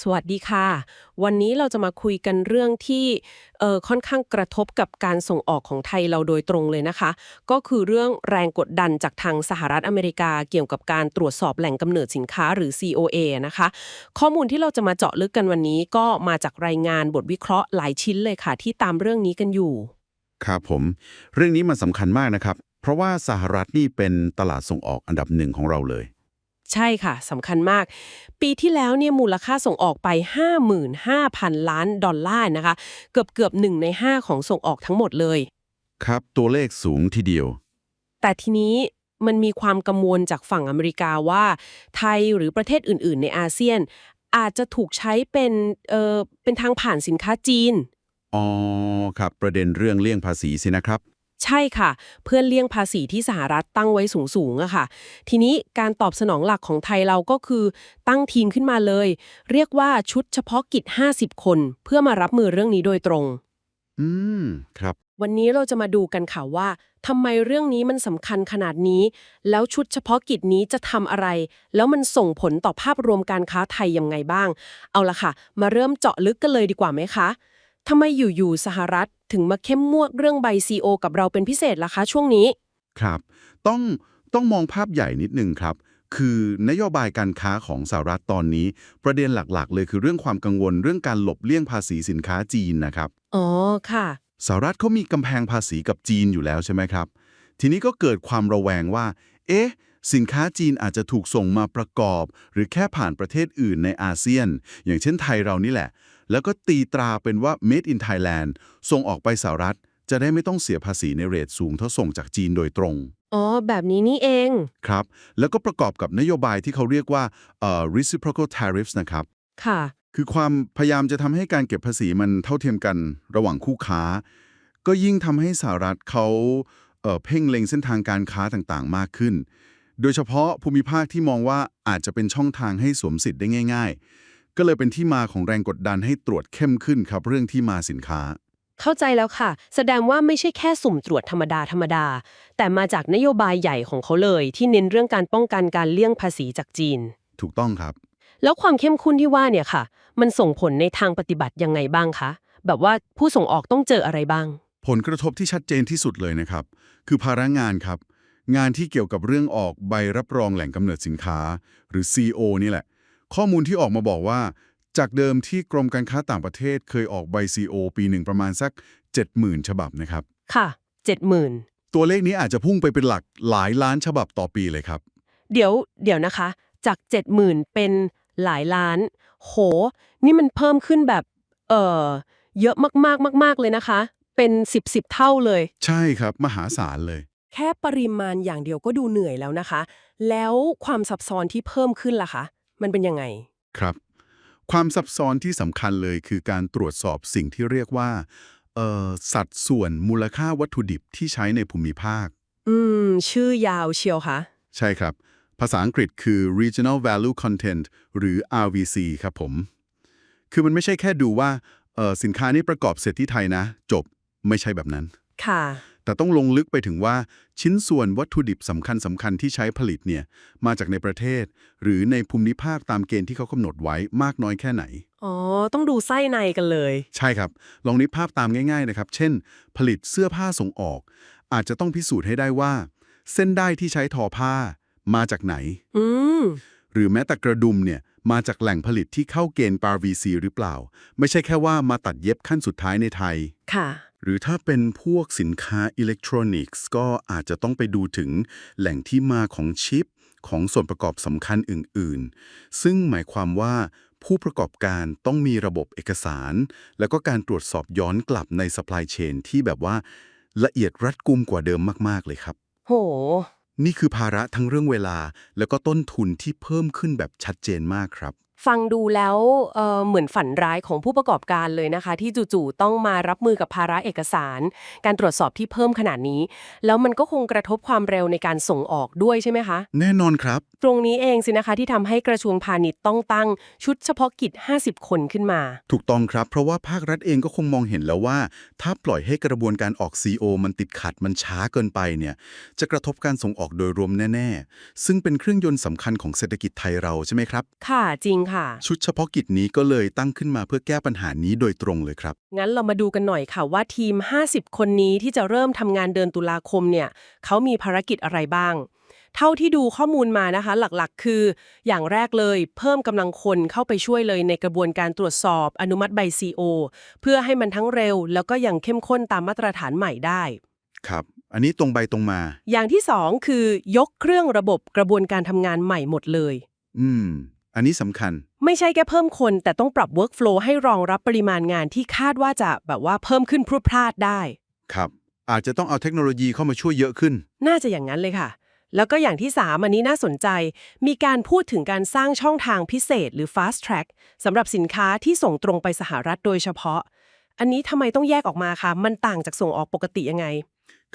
สวัสดีค่ะ วันนี้เราจะมาคุยกันเรื่องที่เอ่อค่อนข้างกระทบกับการส่งออกของไทยเราโดยตรงเลยนะคะ ก็คือเรื่องแรงกดดันจากทางสหรัฐอเมริกา เกี่ยวกับการตรวจสอบแหล่งกำเนิดสินค้าหรือ COA นะคะ ข้อมูลที่เราจะมาเจาะลึกกันวันนี้ก็มาจากรายงานบทวิเคราะห์หลายชิ้นเลยค่ะ ที่ตามเรื่องนี้กันอยู่ ครับผม เรื่องนี้มันสำคัญมากนะครับ เพราะว่าสหรัฐนี่เป็นตลาดส่งออกอันดับหนึ่งของเราเลย ใช่ค่ะสำคัญมาก ปีที่แล้วเนี่ยมูลค่าส่งออกไป 55,000 ล้านดอลลาร์นะคะ เกือบเกือบหนึ่งใน 5 ของส่งออกทั้งหมดเลย ครับตัวเลขสูงทีเดียว แต่ทีนี้มันมีความกังวลจากฝั่งอเมริกาว่า ไทยหรือประเทศอื่น ๆ ในอาเซียน อาจจะถูกใช้เป็นเอ่อเป็นทางผ่านสินค้าจีน อ๋อครับประเด็นเรื่องเลี่ยงภาษีสินะครับ ใช่ค่ะ เพื่อเลี่ยงภาษีที่สหรัฐตั้งไว้สูงๆอะค่ะ ทีนี้การตอบสนองหลักของไทยเราก็คือตั้งทีมขึ้นมาเลย เรียกว่าชุดเฉพาะกิจ 50 คน เพื่อมารับมือเรื่องนี้โดยตรง อืม ครับ วันนี้เราจะมาดูกันค่ะว่าทำไมเรื่องนี้มันสำคัญขนาดนี้ แล้วชุดเฉพาะกิจนี้จะทำอะไร แล้วมันส่งผลต่อภาพรวมการค้าไทยยังไงบ้าง เอาละค่ะ มาเริ่มเจาะลึกกันเลยดีกว่าไหมคะ ทำไมอยู่ๆสหรัฐถึงมาเข้มงวดเรื่องใบ CO กับเราเป็นพิเศษล่ะคะช่วงนี้ ครับ ต้องต้องมองภาพใหญ่นิดนึงครับ คือนโยบายการค้าของสหรัฐตอนนี้ ประเด็นหลักๆ เลยคือเรื่องความกังวลเรื่องการหลบเลี่ยงภาษีสินค้าจีนนะครับอ๋อค่ะ สหรัฐเขามีกำแพงภาษีกับจีนอยู่แล้วใช่ไหมครับ ทีนี้ก็เกิดความระแวงว่า เอ๊ะ สินค้าจีนอาจจะถูกส่งมาประกอบ หรือแค่ผ่านประเทศอื่นในอาเซียน อย่างเช่นไทยเรานี่แหละ แล้วก็ตีตราเป็นว่า made in Thailand ส่งออกไปสหรัฐ จะได้ไม่ต้องเสียภาษีในเรทสูงเท่าส่งจากจีนโดยตรง อ๋อ แบบนี้นี่เอง ครับ แล้วก็ประกอบกับนโยบายที่เขาเรียกว่าเอ่อ reciprocal tariffs นะครับ ค่ะ คือความพยายามจะทำให้การเก็บภาษีมันเท่าเทียมกันระหว่างคู่ค้า ก็ยิ่งทำให้สหรัฐเขาเอ่อเพ่งเล็งเส้นทางการค้าต่างๆ มากขึ้น โดยเฉพาะภูมิภาคที่มองว่าอาจจะเป็นช่องทางให้สวมสิทธิ์ได้ง่าย ๆ ก็เลยเป็นที่มาของแรงกดดันให้ตรวจเข้มขึ้นครับ เรื่องที่มาสินค้า เข้าใจแล้วค่ะ แสดงว่าไม่ใช่แค่สุ่มตรวจธรรมดาธรรมดา แต่มาจากนโยบายใหญ่ของเขาเลย ที่เน้นเรื่องการป้องกันการเลี่ยงภาษีจากจีน ถูกต้องครับ แล้วความเข้มข้นที่ว่าเนี่ยค่ะ มันส่งผลในทางปฏิบัติยังไงบ้างคะแบบว่าผู้ส่งออกต้องเจออะไรบ้าง ผลกระทบที่ชัดเจนที่สุดเลยนะครับ คือภาระงานครับ งานที่เกี่ยวกับเรื่องออกใบรับรองแหล่งกำเนิดสินค้า หรือ CO นี่แหละ ข้อมูลที่ออกมาบอกว่า จากเดิมที่กรมการค้าต่างประเทศเคยออกใบ CO ปีหนึ่งประมาณสัก 70,000 ฉบับนะครับ ค่ะเจ็ดหมื่นตัวเลขนี้อาจจะพุ่งไปเป็นหลักหลายล้านฉบับต่อปีเลยครับ เดี๋ยวเดี๋ยวนะคะ จากเจ็ดหมื่นเป็นหลายล้าน โห นี่มันเพิ่มขึ้นแบบเออเยอะมากๆมาก ๆ เลยนะคะ เป็นสิบสิบเท่าเลย ใช่ครับ มหาศาลเลย แค่ปริมาณอย่างเดียวก็ดูเหนื่อยแล้วนะคะ แล้วความซับซ้อนที่เพิ่มขึ้นล่ะคะ มันเป็นยังไง ครับ ความซับซ้อนที่สำคัญเลยคือการตรวจสอบสิ่งที่เรียกว่าเอ่อสัดส่วนมูลค่าวัตถุดิบที่ใช้ในภูมิภาค อืม ชื่อยาวเชียวคะใช่ครับ ภาษาอังกฤษคือ regional value content หรือ RVC ครับผม คือมันไม่ใช่แค่ดูว่าเอ่อสินค้านี้ประกอบเสร็จที่ไทยนะ จบไม่ใช่แบบนั้น ค่ะ แต่ต้องลงลึกไปถึงว่าชิ้นส่วนวัตถุดิบสำคัญสำคัญที่ใช้ผลิตเนี่ยมาจากในประเทศ หรือในภูมิภาคตามเกณฑ์ที่เขากำหนดไว้มากน้อยแค่ไหน อ๋อ ต้องดูไส้ในกันเลย ใช่ครับ ลองนึกภาพตามง่ายๆนะครับ เช่น ผลิตเสื้อผ้าส่งออก อาจจะต้องพิสูจน์ให้ได้ว่า เส้นได้ที่ใช้ทอผ้า มาจากไหน อืมหรือแม้แต่กระดุมเนี่ยมาจากแหล่งผลิตที่เข้าเกณฑ์ PAR-VC หรือเปล่า ไม่ใช่แค่ว่ามาตัดเย็บขั้นสุดท้ายในไทย ค่ะ หรือถ้าเป็นพวกสินค้าอิเล็กทรอนิกส์ ก็อาจจะต้องไปดูถึงแหล่งที่มาของชิป ของส่วนประกอบสำคัญอื่นๆ ซึ่งหมายความว่าผู้ประกอบการต้องมีระบบเอกสาร แล้วก็การตรวจสอบย้อนกลับใน supply chain ที่แบบว่าละเอียดรัดกุมกว่าเดิมมาก ๆ เลยครับ โห นี่คือภาระทั้งเรื่องเวลา แล้วก็ต้นทุนที่เพิ่มขึ้นแบบชัดเจนมากครับ ฟังดูแล้วเอ่อเหมือนฝันร้ายของผู้ประกอบการเลยนะคะ ที่จู่ๆต้องมารับมือกับภาระเอกสาร การตรวจสอบที่เพิ่มขนาดนี้ แล้วมันก็คงกระทบความเร็วในการส่งออกด้วยใช่ไหมคะ แน่นอนครับ ตรงนี้เองสินะคะที่ทำให้กระทรวงพาณิชย์ต้องตั้งชุดเฉพาะกิจ 50 คนขึ้นมา ถูกต้องครับ เพราะว่าภาครัฐเองก็คงมองเห็นแล้วว่า ถ้าปล่อยให้กระบวนการออก CO มันติดขัดมันช้าเกินไปเนี่ยจะกระทบการส่งออกโดยรวมแน่ ๆ ซึ่งเป็นเครื่องยนต์สำคัญของเศรษฐกิจไทยเราใช่ไหมครับ ค่ะจริงค่ะ ชุดเฉพาะกิจนี้ก็เลยตั้งขึ้นมาเพื่อแก้ปัญหานี้โดยตรงเลยครับ งั้นเรามาดูกันหน่อยค่ะว่าทีม 50 คนนี้ที่จะเริ่มทำงานเดือนตุลาคมเนี่ยเขามีภารกิจอะไรบ้าง เท่าที่ดูข้อมูลมานะคะ หลักๆ คือ อย่างแรกเลยเพิ่มกำลังคนเข้าไปช่วยเลยในกระบวนการตรวจสอบอนุมัติใบ CO เพื่อให้มันทั้งเร็ว แล้วก็ยังเข้มข้นตามมาตรฐานใหม่ได้ ครับ อันนี้ตรงไปตรงมา อย่างที่สองคือยกเครื่องระบบกระบวนการทำงานใหม่หมดเลย อืม อันนี้สำคัญ ไม่ใช่แค่เพิ่มคน แต่ต้องปรับ workflow ให้รองรับปริมาณงานที่คาดว่าจะแบบว่าเพิ่มขึ้นพรวดพลาดได้ ครับ อาจจะต้องเอาเทคโนโลยีเข้ามาช่วยเยอะขึ้น น่าจะอย่างนั้นเลยค่ะ แล้วก็อย่างที่ 3 อันนี้น่าสนใจ มีการพูดถึงการสร้างช่องทางพิเศษหรือ fast track สำหรับสินค้าที่ส่งตรงไปสหรัฐโดยเฉพาะ อันนี้ทำไมต้องแยกออกมาคะมันต่างจากส่งออกปกติยังไง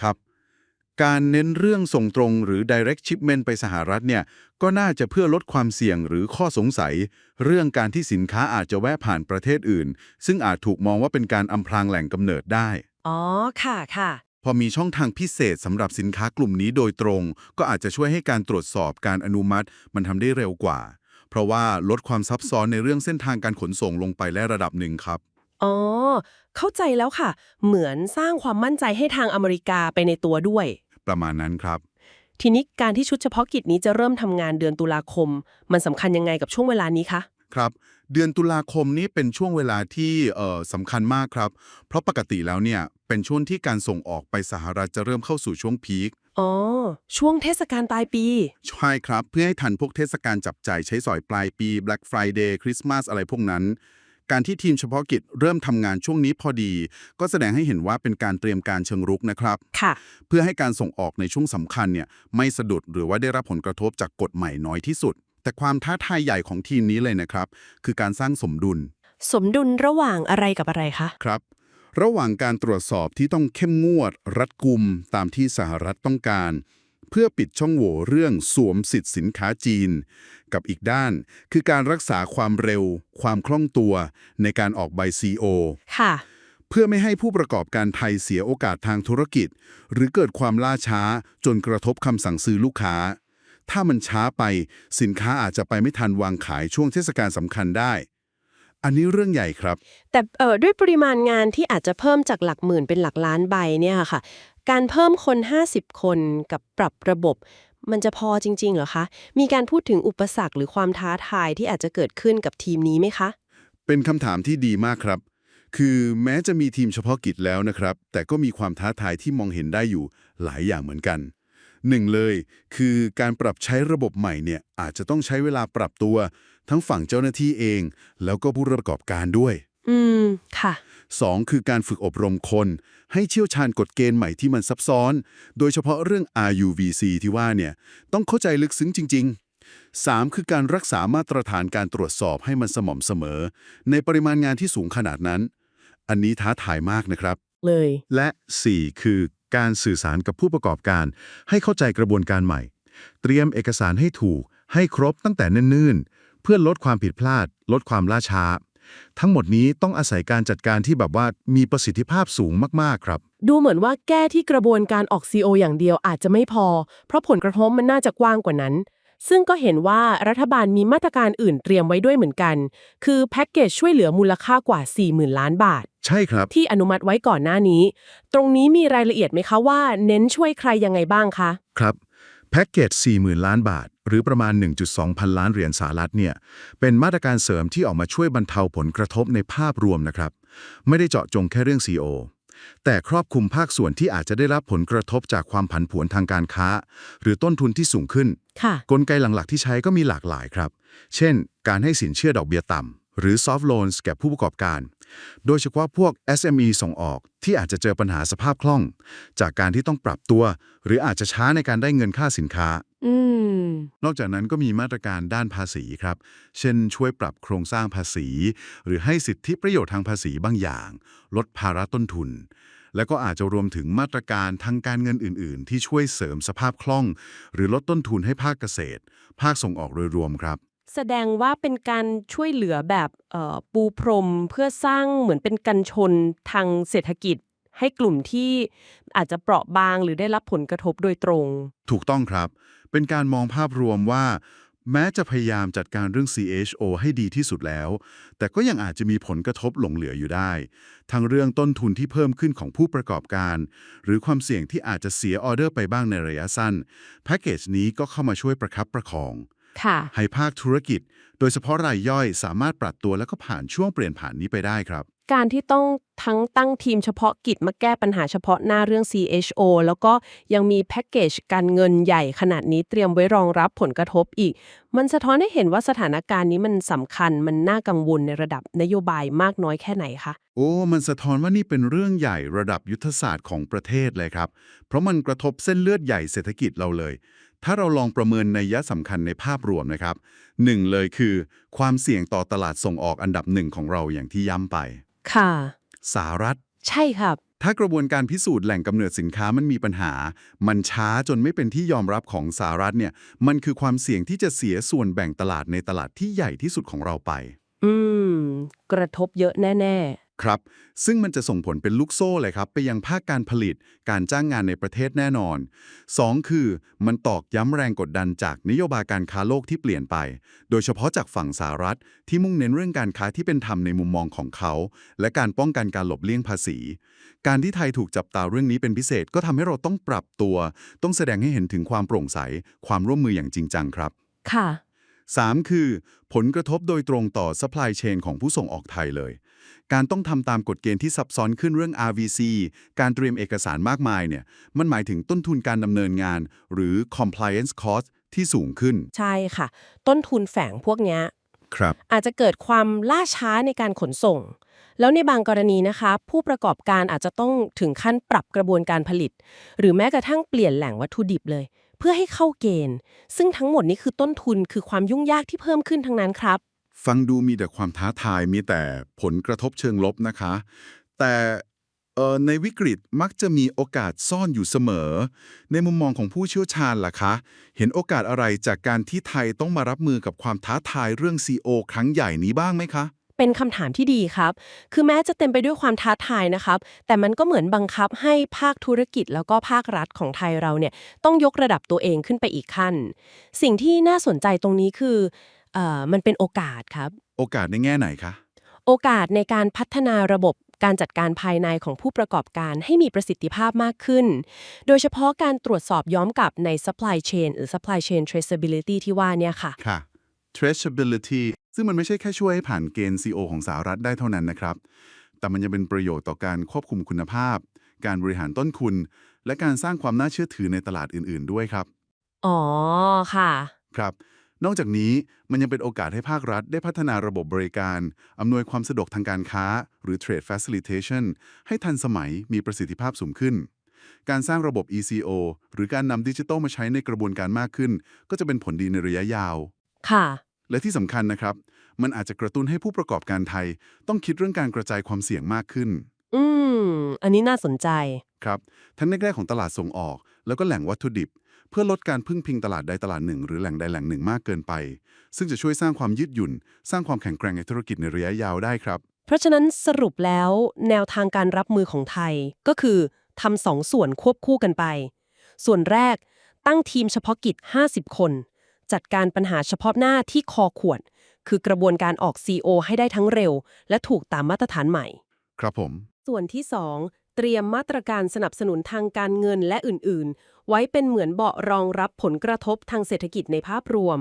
ครับ การเน้นเรื่องส่งตรงหรือ direct shipment ไปสหรัฐเนี่ยก็น่าจะเพื่อลดความเสี่ยงหรือข้อสงสัย เรื่องการที่สินค้าอาจจะแวะผ่านประเทศอื่น ซึ่งอาจถูกมองว่าเป็นการอำพรางแหล่งกำเนิดได้ อ๋อ ค่ะค่ะ พอมีช่องทางพิเศษสำหรับสินค้ากลุ่มนี้โดยตรง ก็อาจจะช่วยให้การตรวจสอบการอนุมัติ มันทำได้เร็วกว่า เพราะว่าลดความซับซ้อนในเรื่องเส้นทางการขนส่งลงไปและระดับหนึ่งครับ อ๋อ เข้าใจแล้วค่ะ เหมือนสร้างความมั่นใจให้ทางอเมริกาไปในตัวด้วย ประมาณนั้นครับ ทีนี้การที่ชุดเฉพาะกิจนี้จะเริ่มทำงานเดือนตุลาคม มันสำคัญยังไงกับช่วงเวลานี้คะ ครับ เดือนตุลาคมนี้เป็นช่วงเวลาที่เอ่อสำคัญมากครับ เพราะปกติแล้วเนี่ยเป็นช่วงที่การส่งออกไปสหรัฐจะเริ่มเข้าสู่ช่วงพีค อ๋อ ช่วงเทศกาลปลายปี ใช่ครับ เพื่อให้ทันพวกเทศกาลจับจ่ายใช้สอยปลายปี Black Friday คริสต์มาสอะไรพวกนั้น การที่ทีมเฉพาะกิจเริ่มทำงานช่วงนี้พอดี ก็แสดงให้เห็นว่าเป็นการเตรียมการเชิงรุกนะครับค่ะ เพื่อให้การส่งออกในช่วงสำคัญเนี่ยไม่สะดุดหรือว่าได้รับผลกระทบจากกฎใหม่น้อยที่สุด แต่ความท้าทายใหญ่ของทีมนี้เลยนะครับ คือการสร้างสมดุล สมดุลระหว่างอะไรกับอะไรคะ ครับ ระหว่างการตรวจสอบที่ต้องเข้มงวด รัดกุมตามที่สหรัฐต้องการเพื่อปิดช่องโหว่เรื่องสวมสิทธิ์สินค้าจีน กับอีกด้านคือการรักษาความเร็ว ความคล่องตัว ในการออกใบ CO ค่ะ เพื่อไม่ให้ผู้ประกอบการไทยเสียโอกาสทางธุรกิจ หรือเกิดความล่าช้าจนกระทบคำสั่งซื้อลูกค้า ถ้ามันช้าไปสินค้าอาจจะไปไม่ทันวางขายช่วงเทศกาลสำคัญได้อันนี้เรื่องใหญ่ครับ แต่เอ่อด้วยปริมาณงานที่อาจจะเพิ่มจากหลักหมื่นเป็นหลักล้านใบเนี่ยค่ะ การเพิ่มคน 50 คนกับปรับระบบ มันจะพอจริง ๆ เหรอคะ มีการพูดถึงอุปสรรคหรือความท้าทายที่อาจจะเกิดขึ้นกับทีมนี้ไหมคะ เป็นคำถามที่ดีมากครับ คือแม้จะมีทีมเฉพาะกิจแล้วนะครับ แต่ก็มีความท้าทายที่มองเห็นได้อยู่หลายอย่างเหมือนกันหนึ่งเลยคือการปรับใช้ระบบใหม่เนี่ยอาจจะต้องใช้เวลาปรับตัว ทั้งฝั่งเจ้าหน้าที่เอง แล้วก็ผู้ประกอบการด้วย อืม ค่ะ 2. คือการฝึกอบรมคน ให้เชี่ยวชาญกฎเกณฑ์ใหม่ที่มันซับซ้อน โดยเฉพาะเรื่อง RUVC ที่ว่าเนี่ยต้องเข้าใจลึกซึ้งจริง ๆ 3. คือการรักษามาตรฐานการตรวจสอบให้มันสม่ำเสมอ ในปริมาณงานที่สูงขนาดนั้น อันนี้ท้าทายมากนะครับ เลย และ 4. คือการสื่อสารกับผู้ประกอบการ ให้เข้าใจกระบวนการใหม่ เตรียมเอกสารให้ถูก ให้ครบตั้งแต่เนิ่นๆเพื่อลดความผิดพลาด ลดความล่าช้า ทั้งหมดนี้ต้องอาศัยการจัดการที่แบบว่ามีประสิทธิภาพสูงมากๆครับ ดูเหมือนว่าแก้ที่กระบวนการออก CO อย่างเดียวอาจจะไม่พอ เพราะผลกระทบมันน่าจะกว้างกว่านั้น ซึ่งก็เห็นว่ารัฐบาลมีมาตรการอื่นเตรียมไว้ด้วยเหมือนกัน คือแพ็กเกจช่วยเหลือมูลค่ากว่า 40,000 ล้านบาท ใช่ครับ ที่อนุมัติไว้ก่อนหน้านี้ ตรงนี้มีรายละเอียดไหมคะว่า เน้นช่วยใครยังไงบ้างคะ ครับ แพ็กเกจ40,000 ล้านบาท หรือประมาณ 1.2 พันล้านเหรียญสหรัฐเนี่ยเป็นมาตรการเสริมที่ออกมาช่วยบรรเทาผลกระทบในภาพรวมนะครับ ไม่ได้เจาะจงแค่เรื่อง CO แต่ครอบคลุมภาคส่วนที่อาจจะได้รับผลกระทบจากความผันผวนทางการค้า หรือต้นทุนที่สูงขึ้นค่ะกลไกหลักๆ ที่ใช้ก็มีหลากหลายครับ เช่น การให้สินเชื่อดอกเบี้ยต่ำ หรือ soft loans แก่ผู้ประกอบการ โดยเฉพาะพวก SME ส่งออกที่อาจจะเจอปัญหาสภาพคล่อง จากการที่ต้องปรับตัว หรืออาจจะช้าในการได้เงินค่าสินค้าอืม นอกจากนั้นก็มีมาตรการด้านภาษีครับ เช่นช่วยปรับโครงสร้างภาษี หรือให้สิทธิประโยชน์ทางภาษีบางอย่าง ลดภาระต้นทุน แล้วก็อาจจะรวมถึงมาตรการทางการเงินอื่น ๆ ที่ช่วยเสริมสภาพคล่อง หรือลดต้นทุนให้ภาคเกษตร ภาคส่งออกโดยรวมครับแสดงว่าเป็นการช่วยเหลือแบบเอ่อปูพรมเพื่อสร้างเหมือนเป็นกันชนทางเศรษฐกิจ ให้กลุ่มที่อาจจะเปราะบางหรือได้รับผลกระทบโดยตรง ถูกต้องครับ เป็นการมองภาพรวมว่า แม้จะพยายามจัดการเรื่อง CHO ให้ดีที่สุดแล้ว แต่ก็ยังอาจจะมีผลกระทบหลงเหลืออยู่ได้ ทั้งเรื่องต้นทุนที่เพิ่มขึ้นของผู้ประกอบการ หรือความเสี่ยงที่อาจจะเสียออเดอร์ไปบ้างในระยะสั้น แพ็กเกจนี้ก็เข้ามาช่วยประคับประคองค่ะให้ภาคธุรกิจ โดยเฉพาะรายย่อยสามารถปรับตัวแล้วก็ผ่านช่วงเปลี่ยนผ่านนี้ไปได้ครับ การที่ต้องทั้งตั้งทีมเฉพาะกิจมาแก้ปัญหาเฉพาะหน้าเรื่อง CHO แล้วก็ยังมีแพ็กเกจการเงินใหญ่ขนาดนี้เตรียมไว้รองรับผลกระทบอีก มันสะท้อนให้เห็นว่าสถานการณ์นี้มันสำคัญมันน่ากังวลในระดับนโยบายมากน้อยแค่ไหนคะ โอ้ มันสะท้อนว่านี่เป็นเรื่องใหญ่ระดับยุทธศาสตร์ของประเทศเลยครับ เพราะมันกระทบเส้นเลือดใหญ่เศรษฐกิจเราเลย ถ้าเราลองประเมินในยะสำคัญในภาพรวมนะครับหนึ่งเลยคือ ความเสี่ยงต่อตลาดส่งออกอันดับหนึ่งของเราอย่างที่ย้ำไป ค่ะ สหรัฐ ใช่ครับ ถ้ากระบวนการพิสูจน์แหล่งกำเนิดสินค้ามันมีปัญหา มันช้าจนไม่เป็นที่ยอมรับของสหรัฐเนี่ย มันคือความเสี่ยงที่จะเสียส่วนแบ่งตลาดในตลาดที่ใหญ่ที่สุดของเราไป อืม กระทบเยอะแน่ ครับ ซึ่งมันจะส่งผลเป็นลูกโซ่เลยครับ ไปยังภาคการผลิตการจ้างงานในประเทศแน่นอน 2. คือมันตอกย้ำแรงกดดันจากนโยบายการค้าโลกที่เปลี่ยนไป โดยเฉพาะจากฝั่งสหรัฐ ที่มุ่งเน้นเรื่องการค้าที่เป็นธรรมในมุมมองของเขา และการป้องกันการหลบเลี่ยงภาษี การที่ไทยถูกจับตาเรื่องนี้เป็นพิเศษก็ทำให้เราต้องปรับตัว ต้องแสดงให้เห็นถึงความโปร่งใส ความร่วมมืออย่างจริงจังครับๆค่ะ 3. คือ ผลกระทบโดยตรงต่อ supply chain ของผู้ส่งออกไทยเลย การต้องทำตามกฎเกณฑ์ที่ซับซ้อนขึ้นเรื่อง RVC การเตรียมเอกสารมากมายเนี่ย มันหมายถึงต้นทุนการดำเนินงาน หรือ compliance cost ที่สูงขึ้น ใช่ค่ะ ต้นทุนแฝงพวกเนี้ยครับ อาจจะเกิดความล่าช้าในการขนส่ง แล้วในบางกรณีนะคะ ผู้ประกอบการอาจจะต้องถึงขั้นปรับกระบวนการผลิต หรือแม้กระทั่งเปลี่ยนแหล่งวัตถุดิบเลย เพื่อให้เข้าเกณฑ์ ซึ่งทั้งหมดนี้คือต้นทุนคือความยุ่งยากที่เพิ่มขึ้นทั้งนั้นครับ ฟังดูมีแต่ความท้าทายมีแต่ผลกระทบเชิงลบนะคะ แต่ในวิกฤตมักจะมีโอกาสซ่อนอยู่เสมอ ในมุมมองของผู้เชี่ยวชาญล่ะคะ เห็นโอกาสอะไรจากการที่ไทยต้องมารับมือกับความท้าทายเรื่อง CO ครั้งใหญ่นี้บ้างไหมคะ เป็นคำถามที่ดีครับ คือแม้จะเต็มไปด้วยความท้าทายนะครับ แต่มันก็เหมือนบังคับให้ภาคธุรกิจแล้วก็ภาครัฐของไทยเราเนี่ยต้องยกระดับตัวเองขึ้นไปอีกขั้น สิ่งที่น่าสนใจตรงนี้คือ เออมันเป็นโอกาสครับ โอกาสในแง่ไหนคะ โอกาสในการพัฒนาระบบการจัดการภายในของผู้ประกอบการให้มีประสิทธิภาพมากขึ้น โดยเฉพาะการตรวจสอบย้อมกลับใน supply chain หรือ supply chain traceability ที่ว่าเนี่ยค่ะ ค่ะ traceability ซึ่งมันไม่ใช่แค่ช่วยให้ผ่านเกณฑ์ CO ของสหรัฐได้เท่านั้นนะครับ แต่มันยังเป็นประโยชน์ต่อการควบคุมคุณภาพ การบริหารต้นทุนและการสร้างความน่าเชื่อถือในตลาดอื่น ๆ ด้วยครับ อ๋อ ค่ะ ครับ นอกจากนี้มันยังเป็นโอกาสให้ภาครัฐได้พัฒนาระบบบริการ อำนวยความสะดวกทางการค้า หรือ trade facilitation ให้ทันสมัยมีประสิทธิภาพสูงขึ้น การสร้างระบบ ECO หรือการนำดิจิทัลมาใช้ในกระบวนการมากขึ้น ก็จะเป็นผลดีในระยะยาว ค่ะ และที่สำคัญนะครับ มันอาจจะกระตุ้นให้ผู้ประกอบการไทย ต้องคิดเรื่องการกระจายความเสี่ยงมากขึ้น อืม อันนี้น่าสนใจ ครับ ทั้งในแง่ของตลาดส่งออก แล้วก็แหล่งวัตถุดิบ เพื่อลดการพึ่งพิงตลาดใดตลาดหนึ่ง หรือแหล่งใดแหล่งหนึ่งมากเกินไป ซึ่งจะช่วยสร้างความยืดหยุ่น สร้างความแข็งแกร่งในธุรกิจในระยะยาวได้ครับ เพราะฉะนั้นสรุปแล้วแนวทางการรับมือของไทยก็คือทำสองส่วนควบคู่กันไป ส่วนแรก ตั้งทีมเฉพาะกิจ 50 คน จัดการปัญหาเฉพาะหน้าที่คอขวด คือกระบวนการออก CO ให้ได้ทั้งเร็ว และถูกตามมาตรฐานใหม่ ครับผม ส่วนที่ 2 เตรียมมาตรการสนับสนุนทางการเงินและอื่น ๆ ไว้เป็นเหมือนเบาะรองรับผลกระทบทางเศรษฐกิจในภาพรวม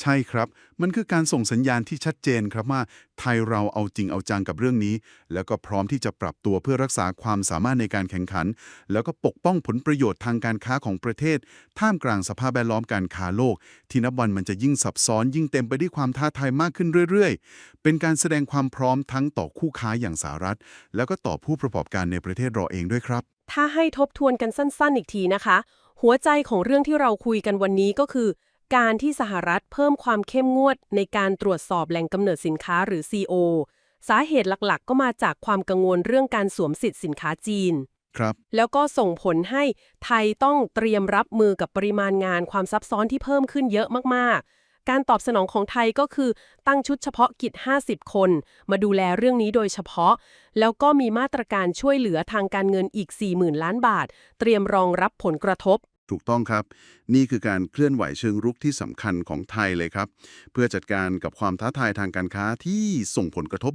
ใช่ครับ มันคือการส่งสัญญาณที่ชัดเจนครับว่า ไทยเราเอาจริงเอาจังกับเรื่องนี้ แล้วก็พร้อมที่จะปรับตัวเพื่อรักษาความสามารถในการแข่งขัน แล้วก็ปกป้องผลประโยชน์ทางการค้าของประเทศ ท่ามกลางสภาพแวดล้อมการค้าโลก ที่นับวันมันจะยิ่งซับซ้อน ยิ่งเต็มไปด้วยความท้าทายมากขึ้นเรื่อยๆ เป็นการแสดงความพร้อมทั้งต่อคู่ค้าอย่างสหรัฐ แล้วก็ต่อผู้ประกอบการในประเทศเราเองด้วยครับ ถ้าให้ทบทวนกันสั้นๆ อีกทีนะคะ หัวใจของเรื่องที่เราคุยกันวันนี้ก็คือ การที่สหรัฐเพิ่มความเข้มงวดในการตรวจสอบแหล่งกำเนิดสินค้าหรือ CO สาเหตุหลักๆ ก็มาจากความกังวลเรื่องการสวมสิทธิ์สินค้าจีน ครับ แล้วก็ส่งผลให้ไทยต้องเตรียมรับมือกับปริมาณงานความซับซ้อนที่เพิ่มขึ้นเยอะมากๆ การตอบสนองของไทยก็คือตั้งชุดเฉพาะกิจ 50 คน มาดูแลเรื่องนี้โดยเฉพาะ แล้วก็มีมาตรการช่วยเหลือทางการเงินอีก 40,000 ล้านบาท เตรียมรองรับผลกระทบ ถูกต้องครับ นี่คือการเคลื่อนไหวเชิงรุกที่สำคัญของไทยเลยครับ เพื่อจัดการกับความท้าทายทางการค้าที่ส่งผลกระทบ